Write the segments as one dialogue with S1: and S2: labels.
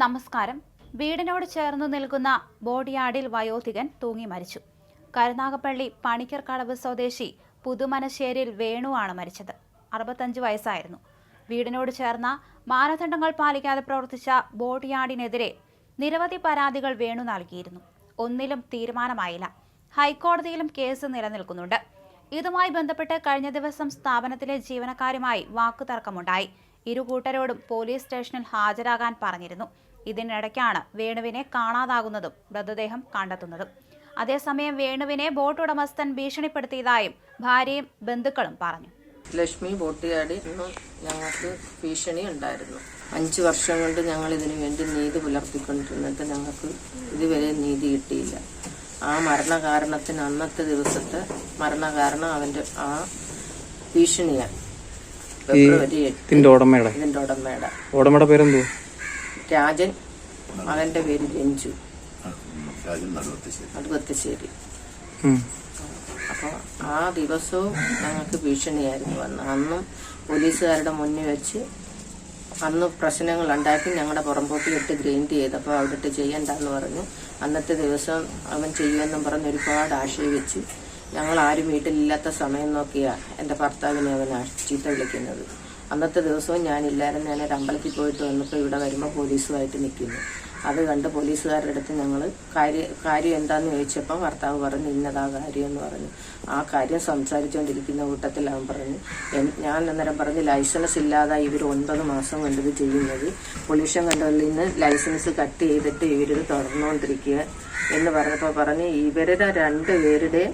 S1: നമസ്കാരം. വീടിനോട് ചേർന്ന് നിൽക്കുന്ന ബോഡിയാടിൽ വയോധികൻ തൂങ്ങി മരിച്ചു. കരുനാഗപ്പള്ളി പണിക്കർക്കടവ് സ്വദേശി പുതുമനശ്ശേരിയിൽ വേണുവാണ് മരിച്ചത്. അറുപത്തഞ്ച് വയസ്സായിരുന്നു. വീടിനോട് ചേർന്ന മാനദണ്ഡങ്ങൾ പാലിക്കാതെ പ്രവർത്തിച്ച ബോഡിയാടിനെതിരെ നിരവധി പരാതികൾ വേണു നൽകിയിരുന്നു. ഒന്നിലും തീരുമാനമായില്ല. ഹൈക്കോടതിയിലും കേസ് നിലനിൽക്കുന്നുണ്ട്. ഇതുമായി ബന്ധപ്പെട്ട് കഴിഞ്ഞ ദിവസം സ്ഥാപനത്തിലെ ജീവനക്കാരുമായി വാക്കുതർക്കമുണ്ടായി. ഇരു കൂട്ടരോടും പോലീസ് സ്റ്റേഷനിൽ ഹാജരാകാൻ പറഞ്ഞിരുന്നു. ഇതിനിടയ്ക്കാണ് വേണുവിനെ കാണാതാകുന്നതും മൃതദേഹം കണ്ടെത്തുന്നതും. അതേസമയം വേണുവിനെ ബോട്ട് ഉടമസ്ഥൻ ഭീഷണിപ്പെടുത്തിയതായും ഭാര്യയും ബന്ധുക്കളും പറഞ്ഞു.
S2: ലക്ഷ്മി ബോട്ടുകാടി ഞങ്ങൾക്ക് ഭീഷണി ഉണ്ടായിരുന്നു. അഞ്ച് വർഷം കൊണ്ട് ഞങ്ങൾ ഇതിനു വേണ്ടി നീതി പുലർത്തിക്കൊണ്ടിരുന്നിട്ട് ഞങ്ങൾക്ക് ഇതുവരെ നീതി കിട്ടിയില്ല. ആ മരണകാരണത്തിന് അന്നത്തെ ദിവസത്തെ മരണകാരണം അവന്റെ ആ ഭീഷണിയാണ്.
S3: ഇതിന്റെ ഉടമയുടെ.
S2: ഇതിന്റെ ഉടമയുടെ.
S3: ഉടമയുടെ പേരെന്തോ
S2: രാജൻ. മകന്റെ പേര് രഞ്ജു.
S4: നടുവത്തശ്ശേരി.
S2: അപ്പോൾ ആ ദിവസവും ഞങ്ങൾക്ക് ഭീഷണിയായിരുന്നു വന്ന്. അന്നും പോലീസുകാരുടെ മുന്നിൽ വെച്ച് അന്ന് പ്രശ്നങ്ങൾ ഉണ്ടാക്കി ഞങ്ങളുടെ പുറമ്പോക്കിലിട്ട് ഗ്രൈൻഡ് ചെയ്തപ്പോൾ അവിടെ ചെയ്യണ്ടെന്ന് പറഞ്ഞു. അന്നത്തെ ദിവസം അവൻ ചെയ്യുമെന്നും പറഞ്ഞ് ഒരുപാട് ആക്ഷേപിച്ച് ഞങ്ങൾ ആരും വീട്ടിലില്ലാത്ത സമയം നോക്കിയാ എന്റെ ഭർത്താവിനെ അവൻ ചീത്ത വിളിക്കുന്നത്. അന്നത്തെ ദിവസവും ഞാനില്ലായിരുന്നു. ഞാൻ അമ്പലത്തിൽ പോയിട്ട് വന്നപ്പോൾ ഇവിടെ വരുമ്പോൾ പോലീസുമായിട്ട് നിൽക്കുന്നു. അത് കണ്ട് പോലീസുകാരുടെ അടുത്ത് ഞങ്ങൾ കാര്യ കാര്യം എന്താന്ന് ചോദിച്ചപ്പോൾ ഭർത്താവ് പറഞ്ഞു ഇന്നതാ കാര്യം എന്ന് പറഞ്ഞു. ആ കാര്യം സംസാരിച്ചുകൊണ്ടിരിക്കുന്ന കൂട്ടത്തിൽ അവൻ പറഞ്ഞു ഞാൻ അന്നേരം പറഞ്ഞു ലൈസൻസ് ഇല്ലാതെ ഇവർ ഒൻപത് മാസം കൊണ്ട് ഇത് ചെയ്യുന്നത്. പൊല്യൂഷൻ കണ്ട്രോളിൽ നിന്ന് ലൈസൻസ് കട്ട് ചെയ്തിട്ട് ഇവരിത് തുടർന്നുകൊണ്ടിരിക്കുക എന്ന് പറഞ്ഞപ്പോൾ പറഞ്ഞ് ഇവരുടെ രണ്ടുപേരുടെ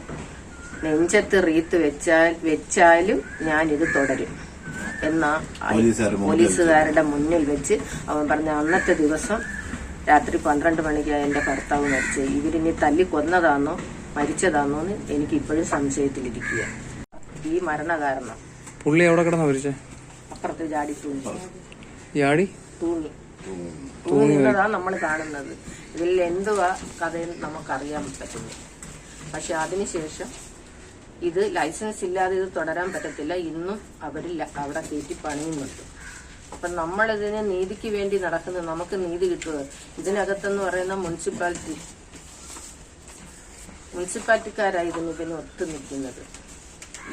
S2: നെഞ്ചത്ത് റീത്ത് വെച്ചാൽ വെച്ചാലും ഞാനിത് തുടരും. എന്ന
S4: പോലീസുകാരുടെ
S2: മുന്നിൽ വെച്ച് അവൻ പറഞ്ഞ അന്നത്തെ ദിവസം രാത്രി പന്ത്രണ്ട് മണിക്ക് എന്റെ ഭർത്താവ് മരിച്ചത് ഇവരിനി തല്ലി കൊന്നതാണോ മരിച്ചതാണോന്ന് എനിക്ക് ഇപ്പോഴും സംശയത്തിലിരിക്കുക ഈ മരണ കാരണം
S3: പുള്ളി എവിടെ കിടന്ന മരിച്ചേ?
S2: അപ്പുറത്ത് ജാടി തൂങ്ങി. തൂങ്ങി. തൂങ്ങുന്നതാണ് നമ്മൾ കാണുന്നത്. ഇതിൽ എന്തുവാ കഥയെന്ന് നമുക്കറിയാൻ പറ്റുന്നു പക്ഷെ അതിനുശേഷം ഇത് ലൈസൻസ് ഇല്ലാതെ ഇത് തുടരാൻ പറ്റത്തില്ല. ഇന്നും അവരില്ല. അവിടെ കയറ്റി പണിയുന്നുണ്ട്. അപ്പം നമ്മളിതിന് നീതിക്ക് വേണ്ടി നടക്കുന്നത് നമുക്ക് നീതി കിട്ടുന്നത് ഇതിനകത്തെന്ന് പറയുന്ന മുനിസിപ്പാലിറ്റി. മുനിസിപ്പാലിറ്റിക്കാരാണ് ഇതിന് ഇതിന് ഒത്തു നിൽക്കുന്നത്.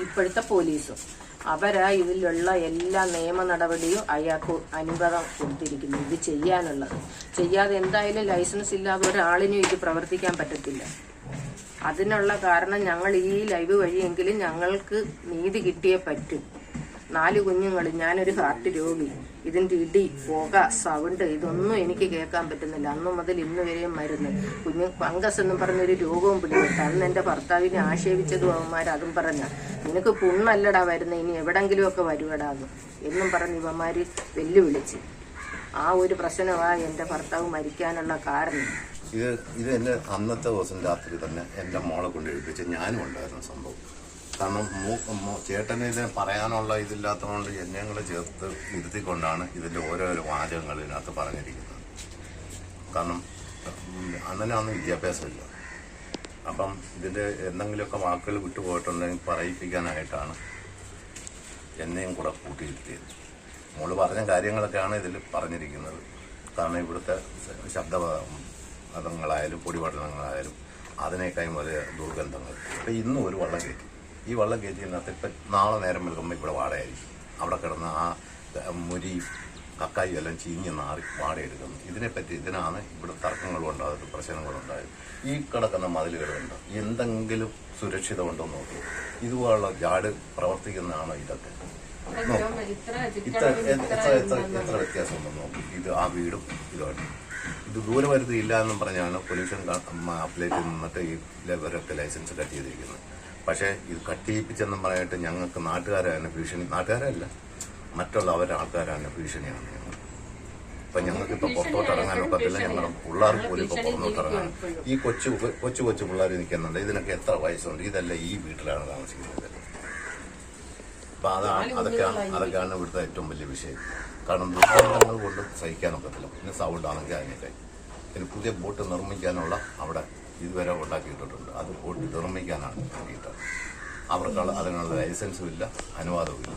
S2: ഇപ്പോഴത്തെ പോലീസും. അവരാ ഇതിലുള്ള എല്ലാ നിയമ നടപടിയും അയാൾക്ക് അനുവാദം കൊടുത്തിരിക്കുന്നു ഇത് ചെയ്യാനുള്ളത്. ചെയ്യാതെ എന്തായാലും ലൈസൻസ് ഇല്ലാതെ ഒരാളിനും ഇത് പ്രവർത്തിക്കാൻ പറ്റത്തില്ല. അതിനുള്ള കാരണം ഞങ്ങൾ ഈ ലൈവ് വഴിയെങ്കിലും ഞങ്ങൾക്ക് നീതി കിട്ടിയേ പറ്റും. നാല് കുഞ്ഞുങ്ങൾ ഞാനൊരു ഹാർട്ട് രോഗി. ഇതിന്റെ ഇടി പുക സൗണ്ട് ഇതൊന്നും എനിക്ക് കേൾക്കാൻ പറ്റുന്നില്ല. അന്ന് മുതൽ ഇന്ന് വരെയും മരുന്ന്. കുഞ്ഞു ഫംഗസ് എന്ന് പറഞ്ഞൊരു രോഗവും പിടിപെട്ട. അന്ന് എന്റെ ഭർത്താവിനെ ആക്ഷേപിച്ചതും അവന്മാർ അതും പറഞ്ഞ. നിനക്ക് പുണ്ണല്ലടാ വരുന്നത് ഇനി എവിടെങ്കിലുമൊക്കെ വരുവടാന്ന് എന്നും. പറഞ്ഞ് ഇവന്മാർ വെല്ലുവിളിച്ച്. ആ ഒരു പ്രശ്നമാണ് എന്റെ ഭർത്താവ് മരിക്കാനുള്ള കാരണം.
S4: ഇത് ഇത് എന്റെ അന്നത്തെ ദിവസം രാത്രി തന്നെ എന്റെ മോളെ കൊണ്ട് എഴുപ്പിച്ച് ഞാനും ഉണ്ടായിരുന്ന സംഭവം. കാരണം ചേട്ടന് ഇതിനെ പറയാനുള്ള ഇതില്ലാത്തതുകൊണ്ട് എന്നെ ചേർത്ത് ഇരുത്തിക്കൊണ്ടാണ് ഇതിന്റെ ഓരോരോ വാചകങ്ങൾ ഇതിനകത്ത് പറഞ്ഞിരിക്കുന്നത്. കാരണം ഉം, അണ്ണന് അന്ന് വിദ്യാഭ്യാസമില്ല. അപ്പം ഇതിന്റെ എന്തെങ്കിലുമൊക്കെ വാക്കുകൾ വിട്ടുപോയിട്ടുണ്ടെങ്കിൽ പറയിപ്പിക്കാനായിട്ടാണ് എന്നെയും കൂടെ കൂട്ടിയിരുത്തിയത്. മോൾ പറഞ്ഞ കാര്യങ്ങളൊക്കെയാണ് ഇതിൽ പറഞ്ഞിരിക്കുന്നത്. കാരണം ഇവിടുത്തെ ശബ്ദ പദങ്ങളായാലും പൊടിപടലങ്ങളായാലും അതിനേക്കാളും വലിയ ദുർഗന്ധങ്ങൾ. ഇപ്പം ഇന്നും ഒരു വള്ളം കയറ്റി. ഈ വള്ളം കയറ്റിയതിനകത്ത് ഇപ്പം നാളെ നേരം വെളുക്കുമ്പോൾ ഇവിടെ വാടയായിരിക്കും. അവിടെ കിടന്ന് ആ മുരി കക്കായി എല്ലാം ചീഞ്ഞ് നാറി വാടയെടുക്കുന്നു. ഇതിനെപ്പറ്റി ഇതിനാണ് ഇവിടെ തർക്കങ്ങളും ഉണ്ടായത് പ്രശ്നങ്ങളുണ്ടായത്. ഈ കിടക്കുന്ന മതിലുകളുണ്ട്. എന്തെങ്കിലും സുരക്ഷിതമുണ്ടോ നോക്കി. ഇതുപോലുള്ള ജാട് പ്രവർത്തിക്കുന്നതാണോ ഇതൊക്കെ? ഇത്ര എത്ര എത്ര എത്ര നോക്കി. ഇത് ആ വീടും ഇതുമായിട്ട് ഇത് ദൂരപരിധി ഇല്ല എന്നും പറഞ്ഞാണ് പൊല്യൂഷൻ അപ്ലേറ്റിൽ നിന്നിട്ട് ഈ ഇവരൊക്കെ ലൈസൻസ് കട്ട് ചെയ്തിരിക്കുന്നത്. പക്ഷേ ഇത് കട്ട് ചെയ്യിപ്പിച്ചെന്നും പറഞ്ഞിട്ട് ഞങ്ങൾക്ക് നാട്ടുകാരെ തന്നെ ഭീഷണി നാട്ടുകാരല്ല മറ്റുള്ള അവരുടെ ആൾക്കാരാണ് ഭീഷണിയാണ് ഞങ്ങൾ. ഇപ്പം ഞങ്ങൾക്ക് ഇപ്പൊ പുറത്തോട്ട് ഇറങ്ങാൻ ഒക്കത്തില്ല. ഞങ്ങളുടെ പിള്ളേർക്ക് പോലും ഇപ്പോൾ പുറത്തോട്ട് ഇറങ്ങാൻ ഈ കൊച്ചു കൊച്ചു കൊച്ചു പിള്ളേർ നിൽക്കുന്നുണ്ട് ഇതിനൊക്കെ എത്ര വയസ്സുണ്ട്? ഇതല്ല ഈ വീട്ടിലാണ് താമസിക്കുന്നത്. അപ്പൊ അതാണ് അതൊക്കെയാണ് അതൊക്കെയാണ് ഇവിടുത്തെ ഏറ്റവും വലിയ വിഷയം. കാരണം ദുർഗന്ധങ്ങൾ കൊണ്ട് സഹിക്കാനൊക്കത്തില്ല പിന്നെ സൗണ്ട് ആണെങ്കിൽ അതിനൊക്കെ പിന്നെ പുതിയ ബോട്ട് നിർമ്മിക്കാനുള്ള അവിടെ ഇതുവരെ ഉണ്ടാക്കിയിട്ടിട്ടുണ്ട്. അത് ബോട്ട് നിർമ്മിക്കാനാണ് വേണ്ടിയിട്ട്. അവർക്കുള്ള അതിനുള്ള ലൈസൻസും ഇല്ല അനുവാദവും ഇല്ല.